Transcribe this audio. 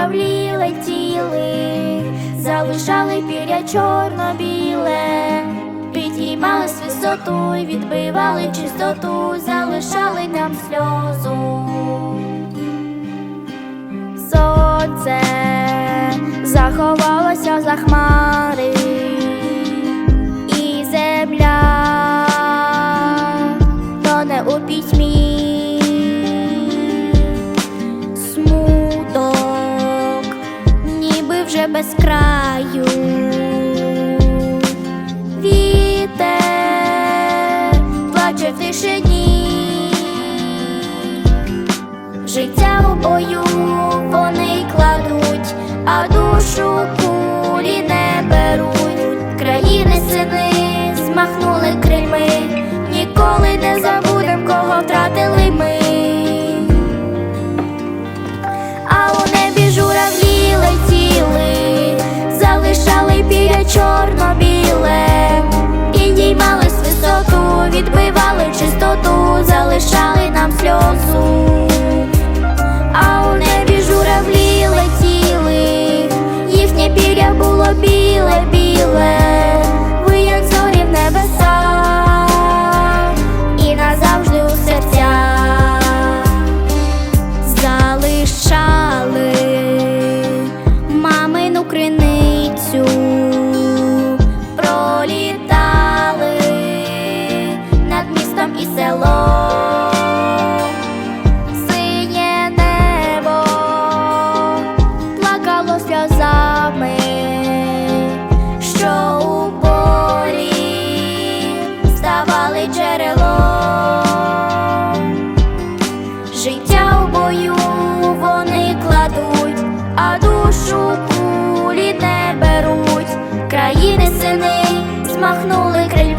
журавлі летіли, залишали піря чорно-біле, підіймались висоту і відбивали чистоту, залишали нам сльозу. Сонце заховалося за хмари, без краю. Вітер плаче в тишині. Життя у бою вони кладуть, а душу кулі не беруть. Країни сини змахнули крильми, ніколи не забудем, кого втратили ми. Душу кулі не беруть. Країни сини змахнули крильми,